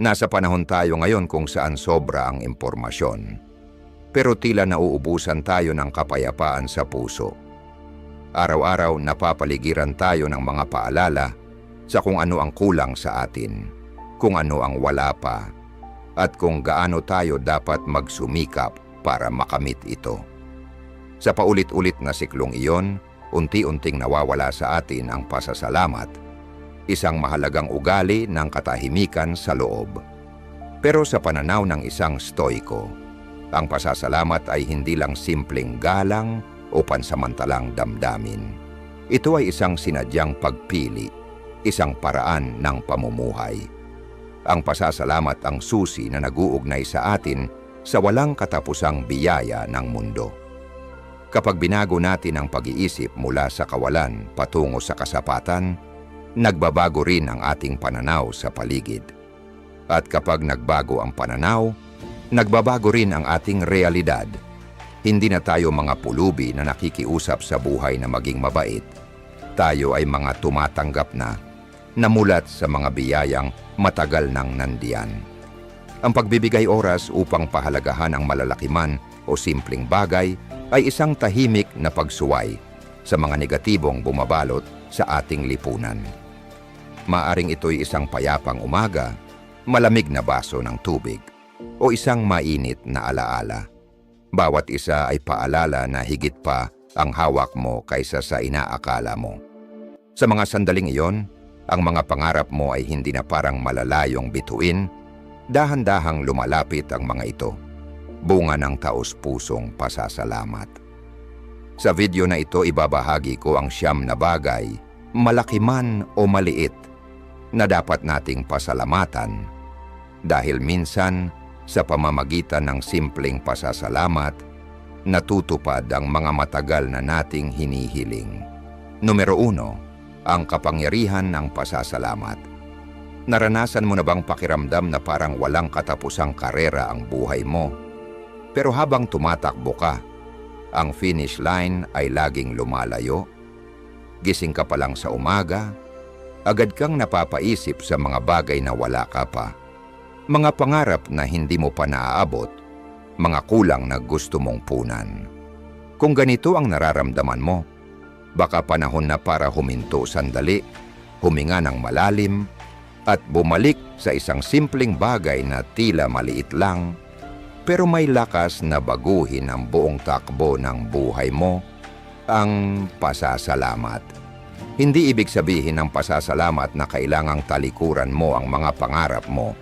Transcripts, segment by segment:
Nasa panahon tayo ngayon kung saan sobra ang impormasyon. Pero tila nauubusan tayo ng kapayapaan sa puso. Araw-araw napapaligiran tayo ng mga paalala sa kung ano ang kulang sa atin, kung ano ang wala pa, at kung gaano tayo dapat magsumikap para makamit ito. Sa paulit-ulit na siklong iyon, unti-unting nawawala sa atin ang pasasalamat, isang mahalagang ugali ng katahimikan sa loob. Pero sa pananaw ng isang stoiko, ang pasasalamat ay hindi lang simpleng galang o pansamantalang damdamin. Ito ay isang sinadyang pagpili, isang paraan ng pamumuhay. Ang pasasalamat ang susi na naguugnay sa atin sa walang katapusang biyaya ng mundo. Kapag binago natin ang pag-iisip mula sa kawalan patungo sa kasapatan, nagbabago rin ang ating pananaw sa paligid. At kapag nagbago ang pananaw, nagbabago rin ang ating realidad. Hindi na tayo mga pulubi na nakikiusap sa buhay na maging mabait. Tayo ay mga tumatanggap na, namulat sa mga biyayang matagal nang nandiyan. Ang pagbibigay oras upang pahalagahan ang malalaki man o simpleng bagay ay isang tahimik na pagsuway sa mga negatibong bumabalot sa ating lipunan. Maaring ito'y isang payapang umaga, malamig na baso ng tubig, o isang mainit na alaala. Bawat isa ay paalala na higit pa ang hawak mo kaysa sa inaakala mo. Sa mga sandaling iyon, ang mga pangarap mo ay hindi na parang malalayong bituin, dahan-dahang lumalapit ang mga ito. Bunga ng taos-pusong pasasalamat. Sa video na ito ibabahagi ko ang siyam na bagay, malaki man o maliit, na dapat nating pasalamatan dahil minsan sa pamamagitan ng simpleng pasasalamat, natutupad ang mga matagal na nating hinihiling. Numero uno, ang kapangyarihan ng pasasalamat. Naranasan mo na bang pakiramdam na parang walang katapusang karera ang buhay mo? Pero habang tumatakbo ka, ang finish line ay laging lumalayo. Gising ka pa lang sa umaga, agad kang napapaisip sa mga bagay na wala ka pa. Mga pangarap na hindi mo pa naaabot, mga kulang na gusto mong punan. Kung ganito ang nararamdaman mo, baka panahon na para huminto sandali, huminga ng malalim, at bumalik sa isang simpleng bagay na tila maliit lang, pero may lakas na baguhin ang buong takbo ng buhay mo, ang pasasalamat. Hindi ibig sabihin ng pasasalamat na kailangang talikuran mo ang mga pangarap mo.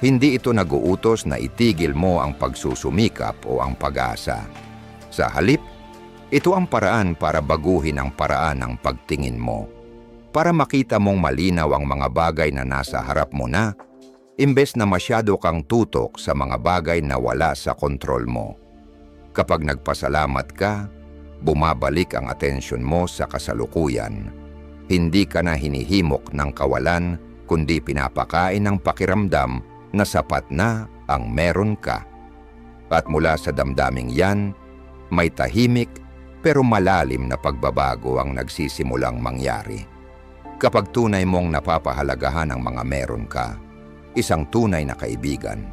Hindi ito naguutos na itigil mo ang pagsusumikap o ang pag-asa. Sa halip, ito ang paraan para baguhin ang paraan ng pagtingin mo. Para makita mong malinaw ang mga bagay na nasa harap mo na, imbes na masyado kang tutok sa mga bagay na wala sa kontrol mo. Kapag nagpasalamat ka, bumabalik ang atensyon mo sa kasalukuyan. Hindi ka na hinihimok ng kawalan, kundi pinapakain ng pakiramdam na sapat na ang meron ka. At mula sa damdaming yan, may tahimik pero malalim na pagbabago ang nagsisimulang mangyari. Kapag tunay mong napapahalagahan ang mga meron ka, isang tunay na kaibigan,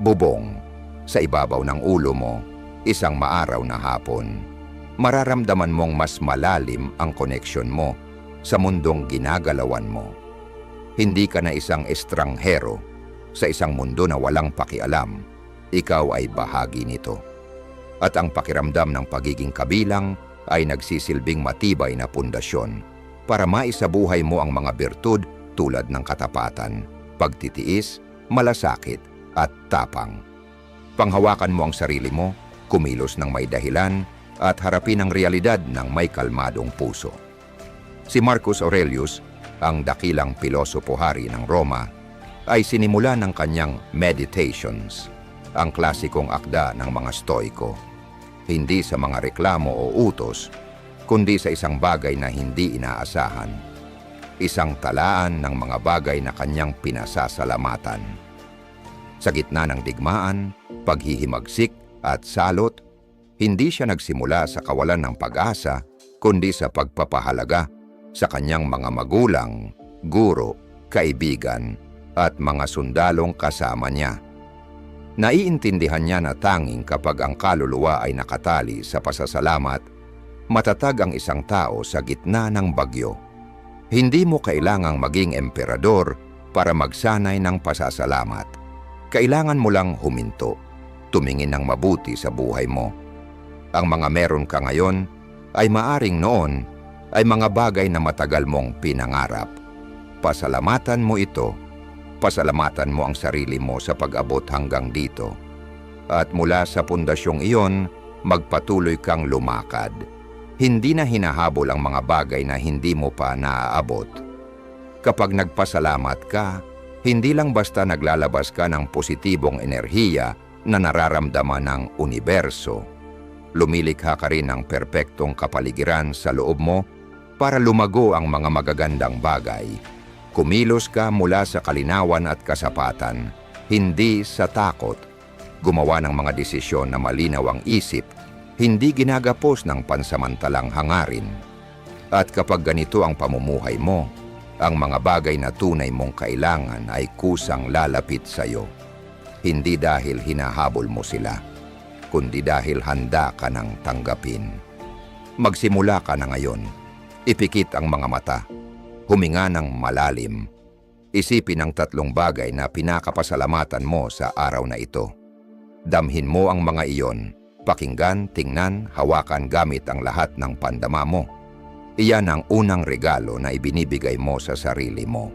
bubong, sa ibabaw ng ulo mo, isang maaraw na hapon, mararamdaman mong mas malalim ang koneksyon mo sa mundong ginagalawan mo. Hindi ka na isang estranghero sa isang mundo na walang pakialam, ikaw ay bahagi nito. At ang pakiramdam ng pagiging kabilang ay nagsisilbing matibay na pundasyon para maisabuhay mo ang mga birtud tulad ng katapatan, pagtitiis, malasakit at tapang. Panghawakan mo ang sarili mo, kumilos ng may dahilan at harapin ang realidad ng may kalmadong puso. Si Marcus Aurelius, ang dakilang pilosopo hari ng Roma, ay sinimula ng kanyang Meditations, ang klasikong akda ng mga Stoiko. Hindi sa mga reklamo o utos, kundi sa isang bagay na hindi inaasahan. Isang talaan ng mga bagay na kanyang pinasasalamatan. Sa gitna ng digmaan, paghihimagsik at salot, hindi siya nagsimula sa kawalan ng pag-asa, kundi sa pagpapahalaga sa kanyang mga magulang, guro, kaibigan, at mga sundalong kasama niya. Naiintindihan niya na tanging kapag ang kaluluwa ay nakatali sa pasasalamat, matatag ang isang tao sa gitna ng bagyo. Hindi mo kailangang maging emperador para magsanay ng pasasalamat. Kailangan mo lang huminto, tumingin ng mabuti sa buhay mo. Ang mga meron ka ngayon ay maaring noon ay mga bagay na matagal mong pinangarap. Pasalamatan mo ito pasalamatan mo ang sarili mo sa pag-abot hanggang dito. At mula sa pundasyong iyon, magpatuloy kang lumakad. Hindi na hinahabol ang mga bagay na hindi mo pa naaabot. Kapag nagpasalamat ka, hindi lang basta naglalabas ka ng positibong enerhiya na nararamdaman ng universo. Lumilikha ka rin ng perpektong kapaligiran sa loob mo para lumago ang mga magagandang bagay. Kumilos ka mula sa kalinawan at kasapatan, hindi sa takot. Gumawa ng mga desisyon na malinaw ang isip, hindi ginagapos ng pansamantalang hangarin. At kapag ganito ang pamumuhay mo, ang mga bagay na tunay mong kailangan ay kusang lalapit sa iyo. Hindi dahil hinahabol mo sila, kundi dahil handa ka ng tanggapin. Magsimula ka na ngayon. Ipikit ang mga mata huminga ng malalim. Isipin ang tatlong bagay na pinakapasalamatan mo sa araw na ito. Damhin mo ang mga iyon, pakinggan, tingnan, hawakan gamit ang lahat ng pandama mo. Iyan ang unang regalo na ibinibigay mo sa sarili mo.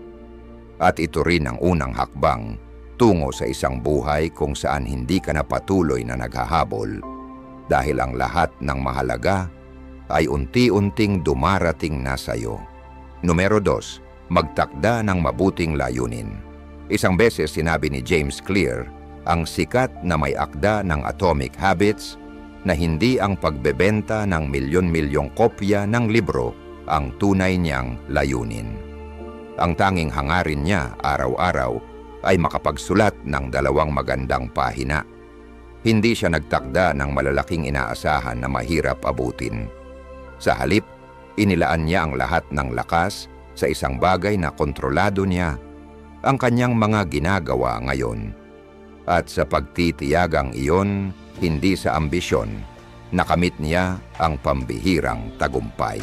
At ito rin ang unang hakbang tungo sa isang buhay kung saan hindi ka na patuloy na naghahabol dahil ang lahat ng mahalaga ay unti-unting dumarating na sa iyo. Numero 2, magtakda ng mabuting layunin. Isang beses sinabi ni James Clear, ang sikat na may akda ng Atomic Habits na hindi ang pagbebenta ng milyon-milyong kopya ng libro ang tunay niyang layunin. Ang tanging hangarin niya araw-araw ay makapagsulat ng dalawang magandang pahina. Hindi siya nagtakda ng malalaking inaasahan na mahirap abutin. Sa halip, Inilaan niya ang lahat ng lakas sa isang bagay na kontrolado niya, ang kanyang mga ginagawa ngayon. At sa pagtitiyagang iyon, hindi sa ambisyon, nakamit niya ang pambihirang tagumpay.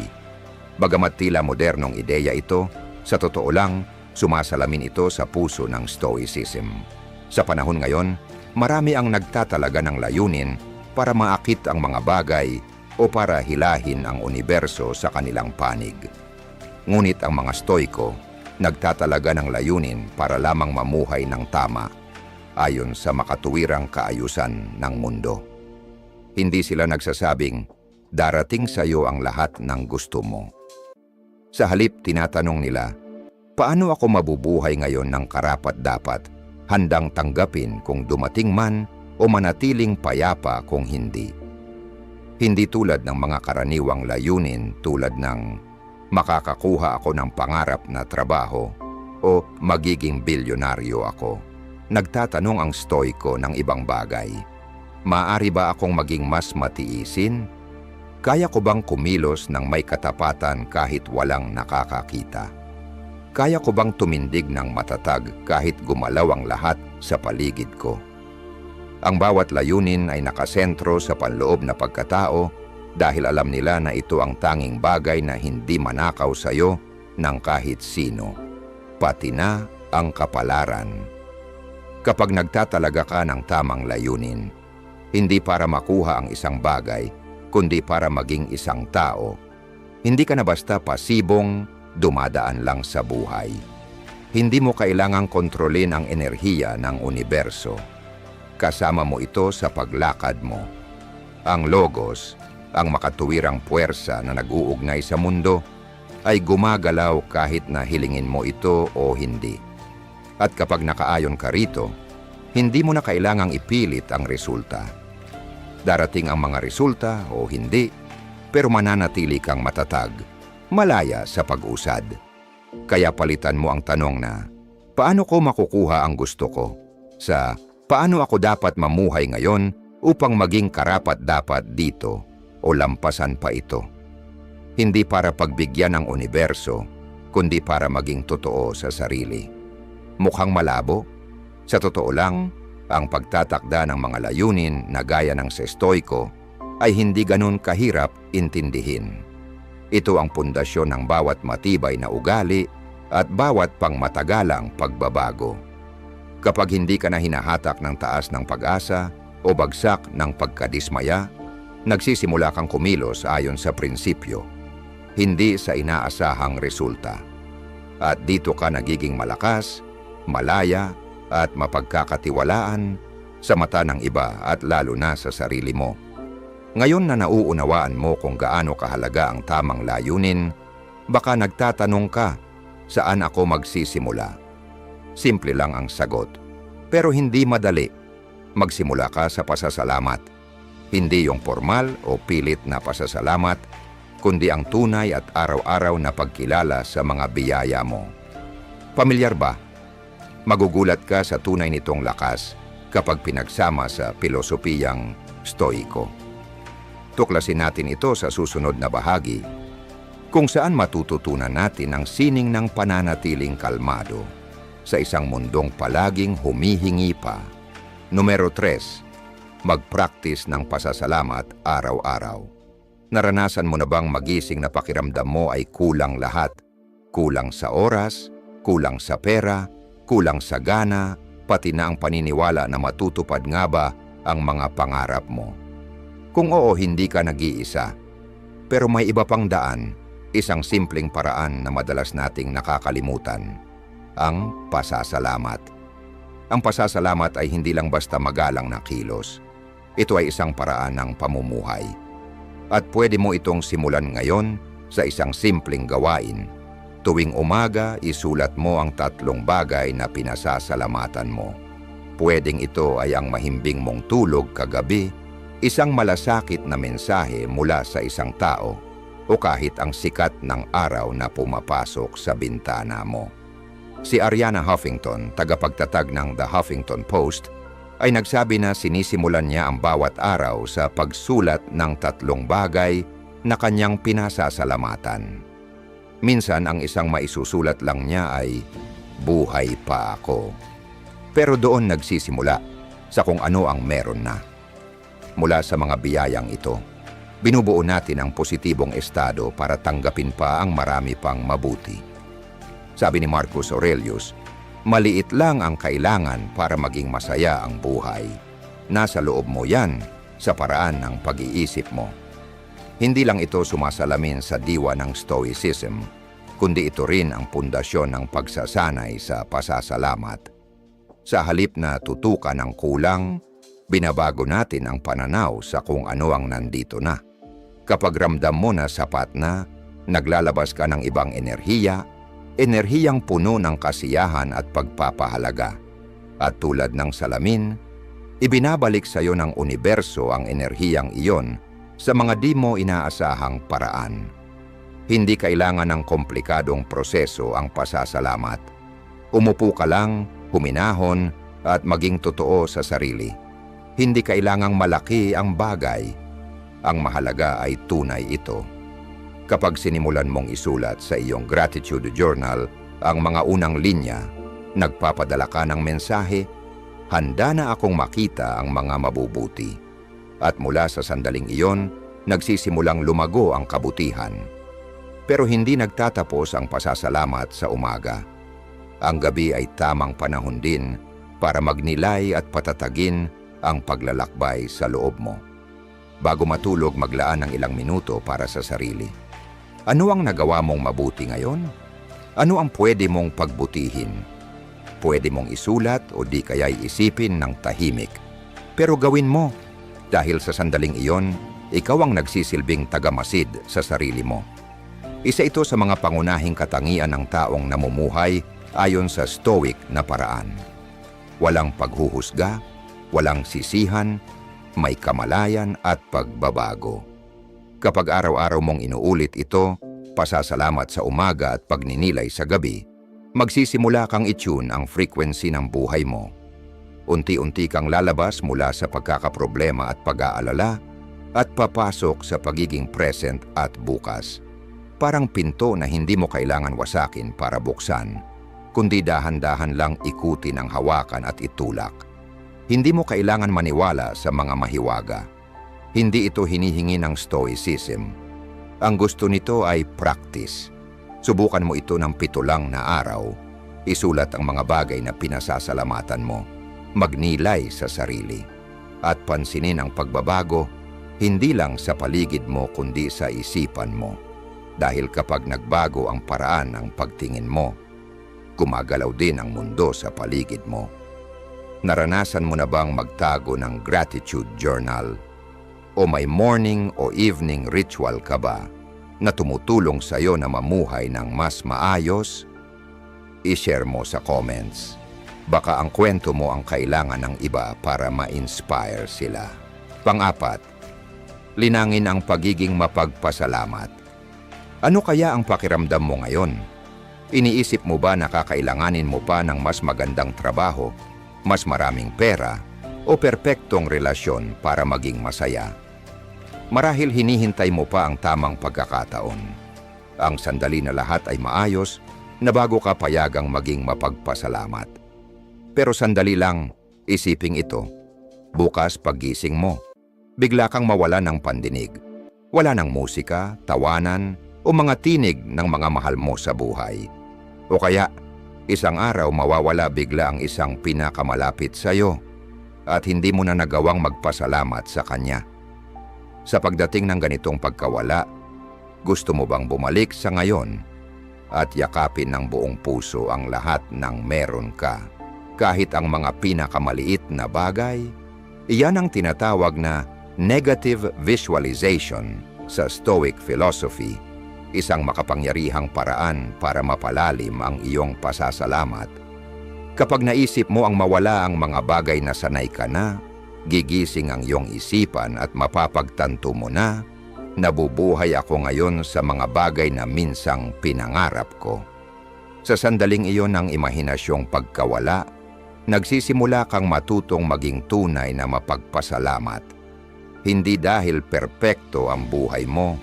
Bagamat tila modernong ideya ito, sa totoo lang, sumasalamin ito sa puso ng Stoicism. Sa panahon ngayon, marami ang nagtatalaga ng layunin para maakit ang mga bagay o para hilahin ang universo sa kanilang panig. Ngunit ang mga stoiko, nagtatalaga ng layunin para lamang mamuhay ng tama ayon sa makatuwirang kaayusan ng mundo. Hindi sila nagsasabing, darating sa iyo ang lahat ng gusto mo. Sa halip, tinatanong nila, paano ako mabubuhay ngayon ng karapat-dapat, handang tanggapin kung dumating man o manatiling payapa kung hindi? Hindi tulad ng mga karaniwang layunin tulad ng makakakuha ako ng pangarap na trabaho o magiging bilyonaryo ako. Nagtatanong ang stoiko ng ibang bagay. Maari ba akong maging mas matiisin? Kaya ko bang kumilos ng may katapatan kahit walang nakakakita? Kaya ko bang tumindig ng matatag kahit gumalaw ang lahat sa paligid ko? Ang bawat layunin ay nakasentro sa panloob na pagkatao dahil alam nila na ito ang tanging bagay na hindi manakaw sa iyo ng kahit sino, pati na ang kapalaran. Kapag nagtatalaga ka ng tamang layunin, hindi para makuha ang isang bagay, kundi para maging isang tao, hindi ka na basta pasibong dumadaan lang sa buhay. Hindi mo kailangang kontrolin ang enerhiya ng universo Kasama mo ito sa paglakad mo. Ang logos, ang makatuwirang puwersa na nag-uugnay sa mundo, ay gumagalaw kahit na hilingin mo ito o hindi. At kapag nakaayon ka rito, hindi mo na kailangang ipilit ang resulta. Darating ang mga resulta o hindi, pero mananatili kang matatag, malaya sa pag-usad. Kaya palitan mo ang tanong na, paano ko makukuha ang gusto ko? Sa Paano ako dapat mamuhay ngayon upang maging karapat-dapat dito o lampasan pa ito? Hindi para pagbigyan ng universo, kundi para maging totoo sa sarili. Mukhang malabo? Sa totoo lang, ang pagtatakda ng mga layunin na gaya ng sestoiko ay hindi ganun kahirap intindihin. Ito ang pundasyon ng bawat matibay na ugali at bawat pangmatagalang pagbabago. Kapag hindi ka na hinahatak ng taas ng pag-asa o bagsak ng pagkadismaya, nagsisimula kang kumilos ayon sa prinsipyo, hindi sa inaasahang resulta. At dito ka nagiging malakas, malaya at mapagkakatiwalaan sa mata ng iba at lalo na sa sarili mo. Ngayon na nauunawaan mo kung gaano kahalaga ang tamang layunin, baka nagtatanong ka, saan ako magsisimula? Simple lang ang sagot. Pero hindi madali. Magsimula ka sa pasasalamat. Hindi yung formal o pilit na pasasalamat, kundi ang tunay at araw-araw na pagkilala sa mga biyaya mo. Pamilyar ba? Magugulat ka sa tunay nitong lakas kapag pinagsama sa pilosopiyang stoiko. Tuklasin natin ito sa susunod na bahagi kung saan matututunan natin ang sining ng pananatiling kalmado sa isang mundong palaging humihingi pa. Numero 3. Mag-practice ng pasasalamat araw-araw. Naranasan mo na bang magising na pakiramdam mo ay kulang lahat? Kulang sa oras, kulang sa pera, kulang sa gana, pati na ang paniniwala na matutupad nga ba ang mga pangarap mo. Kung oo, hindi ka nag-iisa. Pero may iba pang daan, isang simpleng paraan na madalas nating nakakalimutan. Ang pasasalamat. Ang pasasalamat ay hindi lang basta magalang na kilos. Ito ay isang paraan ng pamumuhay. At pwede mo itong simulan ngayon sa isang simpleng gawain. Tuwing umaga, isulat mo ang tatlong bagay na pinasasalamatan mo. Pwedeng ito ay ang mahimbing mong tulog kagabi, isang malasakit na mensahe mula sa isang tao, o kahit ang sikat ng araw na pumapasok sa bintana mo. Si Ariana Huffington, tagapagtatag ng The Huffington Post, ay nagsabi na sinisimulan niya ang bawat araw sa pagsulat ng tatlong bagay na kanyang pinasasalamatan. Minsan ang isang maisusulat lang niya ay, Buhay pa ako. Pero doon nagsisimula sa kung ano ang meron na. Mula sa mga biyayang ito, binubuo natin ang positibong estado para tanggapin pa ang marami pang mabuti. Sabi ni Marcus Aurelius, maliit lang ang kailangan para maging masaya ang buhay. Nasa loob mo yan sa paraan ng pag-iisip mo. Hindi lang ito sumasalamin sa diwa ng Stoicism, kundi ito rin ang pundasyon ng pagsasanay sa pasasalamat. Sa halip na tutukan ang kulang, binabago natin ang pananaw sa kung ano ang nandito na. Kapag ramdam mo na sapat na, naglalabas ka ng ibang enerhiya, enerhiyang puno ng kasiyahan at pagpapahalaga. At tulad ng salamin, ibinabalik sa iyo ng universo ang enerhiyang iyon sa mga di mo inaasahang paraan. Hindi kailangan ng komplikadong proseso ang pasasalamat. Umupo ka lang, huminahon, at maging totoo sa sarili. Hindi kailangang malaki ang bagay. Ang mahalaga ay tunay ito. Kapag sinimulan mong isulat sa iyong gratitude journal ang mga unang linya, nagpapadala ka ng mensahe, handa na akong makita ang mga mabubuti. At mula sa sandaling iyon, nagsisimulang lumago ang kabutihan. Pero hindi nagtatapos ang pasasalamat sa umaga. Ang gabi ay tamang panahon din para magnilay at patatagin ang paglalakbay sa loob mo. Bago matulog, maglaan ng ilang minuto para sa sarili. Ano ang nagawa mong mabuti ngayon? Ano ang pwede mong pagbutihin? Pwede mong isulat o di kaya'y isipin ng tahimik. Pero gawin mo dahil sa sandaling iyon, ikaw ang nagsisilbing tagamasid sa sarili mo. Isa ito sa mga pangunahing katangian ng taong namumuhay ayon sa stoic na paraan. Walang paghuhusga, walang sisihan, may kamalayan at pagbabago. Kapag araw-araw mong inuulit ito, pasasalamat sa umaga at pagninilay sa gabi, magsisimula kang itune ang frequency ng buhay mo. Unti-unti kang lalabas mula sa pagkakaproblema at pag-aalala at papasok sa pagiging present at bukas. Parang pinto na hindi mo kailangan wasakin para buksan. kundi dahan-dahan lang ikutin ang hawakan at itulak. Hindi mo kailangan maniwala sa mga mahiwaga. Hindi ito hinihingi ng stoicism. Ang gusto nito ay practice. Subukan mo ito ng pito na araw. Isulat ang mga bagay na pinasasalamatan mo. Magnilay sa sarili. At pansinin ang pagbabago, hindi lang sa paligid mo kundi sa isipan mo. Dahil kapag nagbago ang paraan ng pagtingin mo, gumagalaw din ang mundo sa paligid mo. Naranasan mo na bang magtago ng gratitude journal? O may morning o evening ritual ka ba na tumutulong sa iyo na mamuhay ng mas maayos? I-share mo sa comments. Baka ang kwento mo ang kailangan ng iba para ma-inspire sila. Pang-apat, linangin ang pagiging mapagpasalamat. Ano kaya ang pakiramdam mo ngayon? Iniisip mo ba na kakailanganin mo pa ng mas magandang trabaho, mas maraming pera, o perpektong relasyon para maging masaya? Marahil hinihintay mo pa ang tamang pagkakataon. Ang sandali na lahat ay maayos na bago ka payagang maging mapagpasalamat. Pero sandali lang, isiping ito. Bukas paggising mo, bigla kang mawala ng pandinig. Wala ng musika, tawanan, o mga tinig ng mga mahal mo sa buhay. O kaya, isang araw mawawala bigla ang isang pinakamalapit sa iyo at hindi mo na nagawang magpasalamat sa kanya. Sa pagdating ng ganitong pagkawala, gusto mo bang bumalik sa ngayon at yakapin ng buong puso ang lahat ng meron ka? Kahit ang mga pinakamaliit na bagay, iyan ang tinatawag na negative visualization sa Stoic philosophy, isang makapangyarihang paraan para mapalalim ang iyong pasasalamat. Kapag naisip mo ang mawala ang mga bagay na sanay ka na, gigising ang iyong isipan at mapapagtanto mo na, nabubuhay ako ngayon sa mga bagay na minsang pinangarap ko. Sa sandaling iyon ng imahinasyong pagkawala, nagsisimula kang matutong maging tunay na mapagpasalamat. Hindi dahil perpekto ang buhay mo,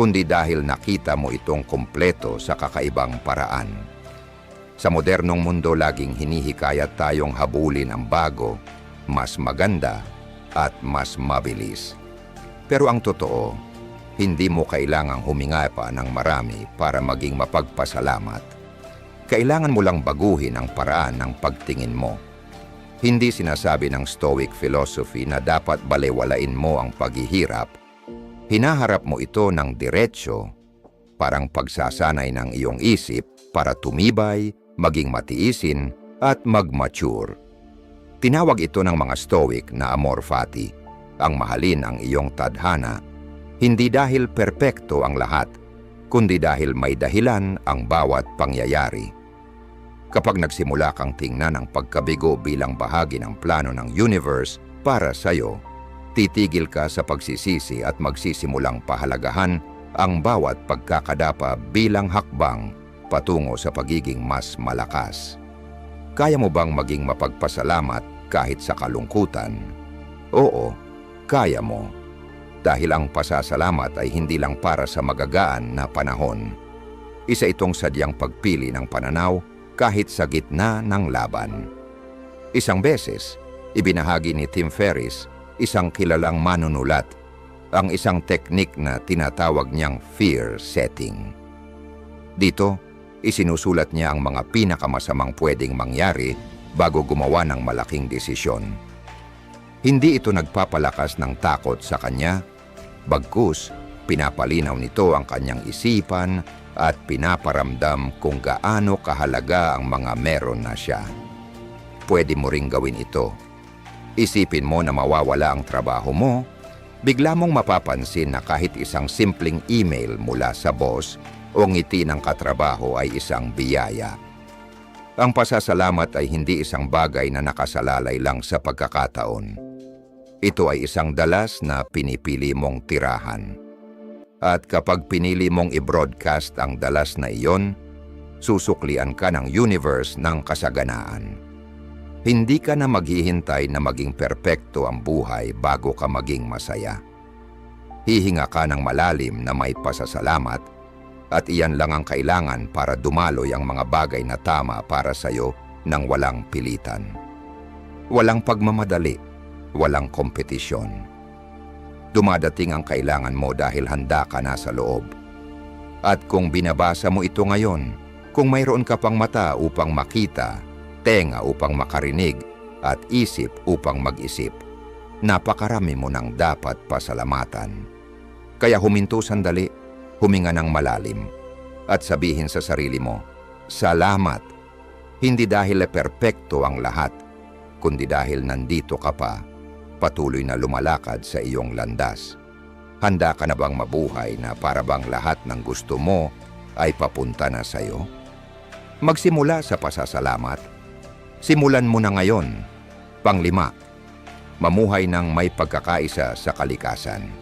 kundi dahil nakita mo itong kumpleto sa kakaibang paraan. Sa modernong mundo laging hinihikayat tayong habulin ang bago, mas maganda, at mas mabilis. Pero ang totoo, hindi mo kailangang huminga pa ng marami para maging mapagpasalamat. Kailangan mo lang baguhin ang paraan ng pagtingin mo. Hindi sinasabi ng Stoic philosophy na dapat balewalain mo ang paghihirap. Hinaharap mo ito ng diretsyo, parang pagsasanay ng iyong isip para tumibay, maging matiisin, at mag-mature. Tinawag ito ng mga Stoic na amor fati, ang mahalin ang iyong tadhana, hindi dahil perpekto ang lahat, kundi dahil may dahilan ang bawat pangyayari. Kapag nagsimula kang tingnan ang pagkabigo bilang bahagi ng plano ng universe para sa iyo, titigil ka sa pagsisisi at magsisimulang pahalagahan ang bawat pagkakadapa bilang hakbang patungo sa pagiging mas malakas. Kaya mo bang maging mapagpasalamat kahit sa kalungkutan? Oo, kaya mo. Dahil ang pasasalamat ay hindi lang para sa magagaan na panahon. Isa itong sadyang pagpili ng pananaw kahit sa gitna ng laban. Isang beses, ibinahagi ni Tim Ferriss, isang kilalang manunulat, ang isang teknik na tinatawag niyang fear setting. Dito, isinusulat niya ang mga pinakamasamang pwedeng mangyari bago gumawa ng malaking desisyon. Hindi ito nagpapalakas ng takot sa kanya, bagkus pinapalinaw nito ang kanyang isipan at pinaparamdam kung gaano kahalaga ang mga meron na siya. Pwede mo ring gawin ito. Isipin mo na mawawala ang trabaho mo, bigla mong mapapansin na kahit isang simpleng email mula sa boss o ngiti ng katrabaho ay isang biyaya. Ang pasasalamat ay hindi isang bagay na nakasalalay lang sa pagkakataon. Ito ay isang dalas na pinipili mong tirahan. At kapag pinili mong i-broadcast ang dalas na iyon, susuklian ka ng universe ng kasaganaan. Hindi ka na maghihintay na maging perpekto ang buhay bago ka maging masaya. Hihinga ka ng malalim na may pasasalamat At iyan lang ang kailangan para dumaloy ang mga bagay na tama para sa'yo nang walang pilitan. Walang pagmamadali, walang kompetisyon. Dumadating ang kailangan mo dahil handa ka na sa loob. At kung binabasa mo ito ngayon, kung mayroon ka pang mata upang makita, tenga upang makarinig, at isip upang mag-isip, napakarami mo nang dapat pasalamatan. Kaya huminto sandali, huminga ng malalim, at sabihin sa sarili mo, Salamat! Hindi dahil perpekto ang lahat, kundi dahil nandito ka pa, patuloy na lumalakad sa iyong landas. Handa ka na bang mabuhay na para bang lahat ng gusto mo ay papunta na sa iyo? Magsimula sa pasasalamat. Simulan mo na ngayon. Panglima, mamuhay ng may pagkakaisa sa kalikasan.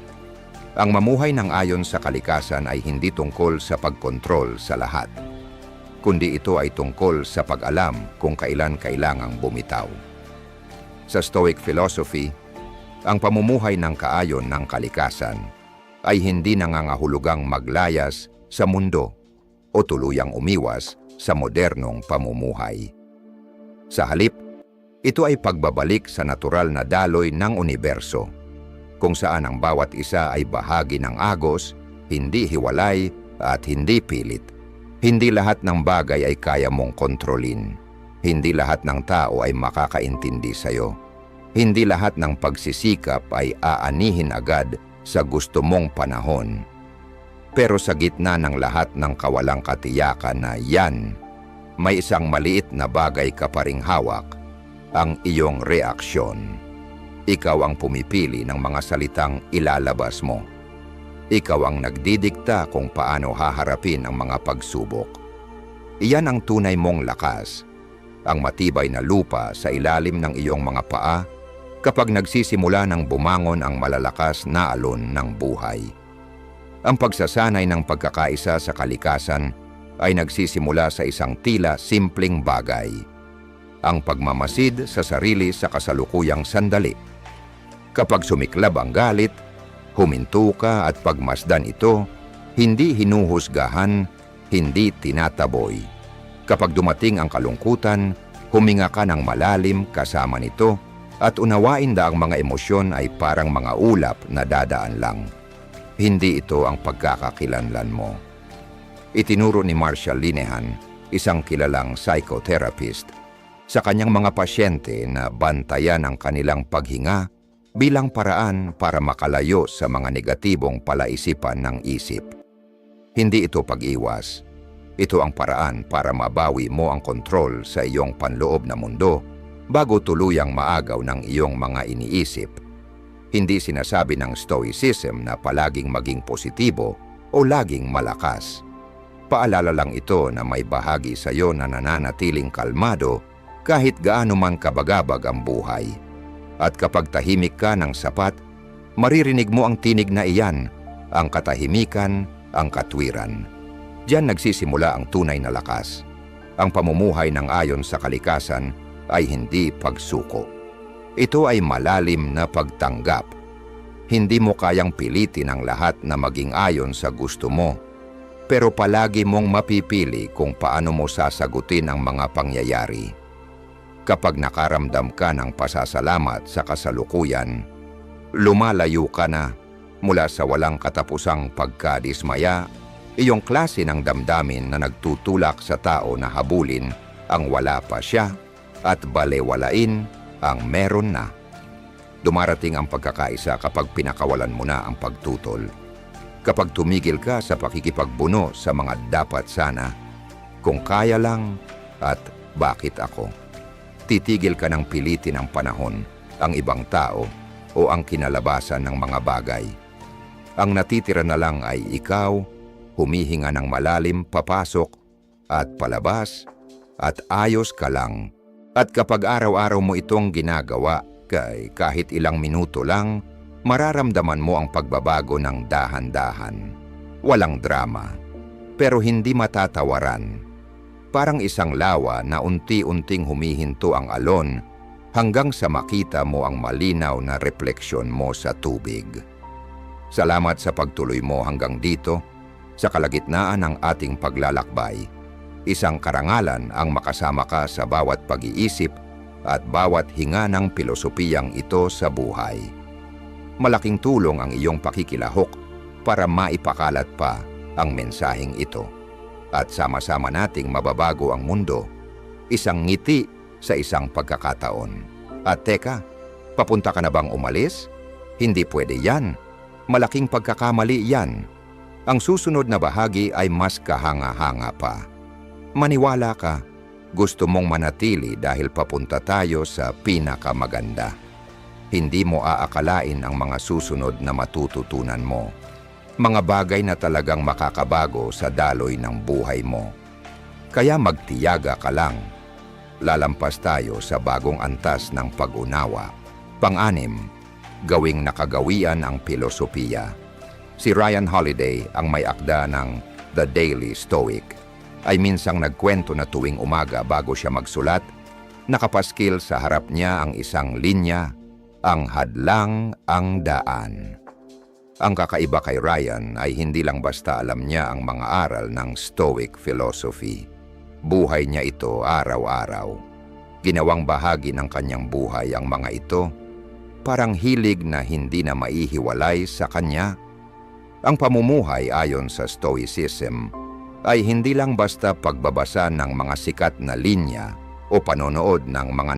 Ang mamuhay ng ayon sa kalikasan ay hindi tungkol sa pagkontrol sa lahat, kundi ito ay tungkol sa pag-alam kung kailan kailangang bumitaw. Sa Stoic philosophy, ang pamumuhay ng kaayon ng kalikasan ay hindi nangangahulugang maglayas sa mundo o tuluyang umiwas sa modernong pamumuhay. Sa halip, ito ay pagbabalik sa natural na daloy ng universo, kung saan ang bawat isa ay bahagi ng agos, hindi hiwalay at hindi pilit. Hindi lahat ng bagay ay kaya mong kontrolin. Hindi lahat ng tao ay makakaintindi sa'yo. Hindi lahat ng pagsisikap ay aanihin agad sa gusto mong panahon. Pero sa gitna ng lahat ng kawalang katiyakan na yan, may isang maliit na bagay ka pa ring hawak, ang iyong reaksyon. Ikaw ang pumipili ng mga salitang ilalabas mo. Ikaw ang nagdidikta kung paano haharapin ang mga pagsubok. Iyan ang tunay mong lakas, ang matibay na lupa sa ilalim ng iyong mga paa kapag nagsisimula ng bumangon ang malalakas na alon ng buhay. Ang pagsasanay ng pagkakaisa sa kalikasan ay nagsisimula sa isang tila simpleng bagay. Ang pagmamasid sa sarili sa kasalukuyang sandali. Kapag sumiklab ang galit, huminto ka at pagmasdan ito, hindi hinuhusgahan, hindi tinataboy. Kapag dumating ang kalungkutan, huminga ka ng malalim kasama nito at unawain na ang mga emosyon ay parang mga ulap na dadaan lang. Hindi ito ang pagkakakilanlan mo. Itinuro ni Marshall Linehan, isang kilalang psychotherapist, sa kanyang mga pasyente na bantayan ang kanilang paghinga bilang paraan para makalayo sa mga negatibong palaisipan ng isip. Hindi ito pag-iwas. Ito ang paraan para mabawi mo ang kontrol sa iyong panloob na mundo bago tuluyang maagaw ng iyong mga iniisip. Hindi sinasabi ng Stoicism na palaging maging positibo o laging malakas. Paalala lang ito na may bahagi sa iyo na nananatiling kalmado kahit gaano man kabagabag ang buhay. At kapag tahimik ka ng sapat, maririnig mo ang tinig na iyan, ang katahimikan, ang katwiran. Diyan nagsisimula ang tunay na lakas. Ang pamumuhay ng ayon sa kalikasan ay hindi pagsuko. Ito ay malalim na pagtanggap. Hindi mo kayang pilitin ang lahat na maging ayon sa gusto mo, pero palagi mong mapipili kung paano mo sasagutin ang mga pangyayari. Kapag nakaramdam ka ng pasasalamat sa kasalukuyan, lumalayo ka na mula sa walang katapusang pagkadismaya, iyong klase ng damdamin na nagtutulak sa tao na habulin ang wala pa siya at balewalain ang meron na. Dumarating ang pagkakaisa kapag pinakawalan mo na ang pagtutol. Kapag tumigil ka sa pakikipagbuno sa mga dapat sana, kung kaya lang at bakit ako. Titigil ka ng pilitin ang panahon, ang ibang tao o ang kinalabasan ng mga bagay. Ang natitira na lang ay ikaw, humihinga ng malalim papasok at palabas at ayos ka lang. At kapag araw-araw mo itong ginagawa, kay kahit ilang minuto lang, mararamdaman mo ang pagbabago ng dahan-dahan. Walang drama, pero hindi matatawaran. Parang isang lawa na unti-unting humihinto ang alon hanggang sa makita mo ang malinaw na refleksyon mo sa tubig. Salamat sa pagtuloy mo hanggang dito. Sa kalagitnaan ng ating paglalakbay, isang karangalan ang makasama ka sa bawat pag-iisip at bawat hinga ng pilosopiyang ito sa buhay. Malaking tulong ang iyong pakikilahok para maipakalat pa ang mensaheng ito. At sama-sama nating mababago ang mundo, isang ngiti sa isang pagkakataon. At teka, papunta ka na bang umalis? Hindi pwede yan. Malaking pagkakamali yan. Ang susunod na bahagi ay mas kahanga-hanga pa. Maniwala ka, gusto mong manatili dahil papunta tayo sa pinakamaganda. Hindi mo aakalain ang mga susunod na matututunan mo. Mga bagay na talagang makakabago sa daloy ng buhay mo. Kaya magtiyaga ka lang. Lalampas tayo sa bagong antas ng pag-unawa. Pang-anim, gawing nakagawian ang filosofiya. Si Ryan Holiday ang may akda ng The Daily Stoic ay minsang nagkwento na tuwing umaga bago siya magsulat, nakapaskil sa harap niya ang isang linya, ang hadlang ang daan. Ang kakaiba kay Ryan ay hindi lang basta alam niya ang mga aral ng Stoic philosophy. Buhay niya ito araw-araw. Ginawang bahagi ng kanyang buhay ang mga ito, parang hilig na hindi na maihiwalay sa kanya. Ang pamumuhay ayon sa Stoicism ay hindi lang basta pagbabasa ng mga sikat na linya o panonood ng mga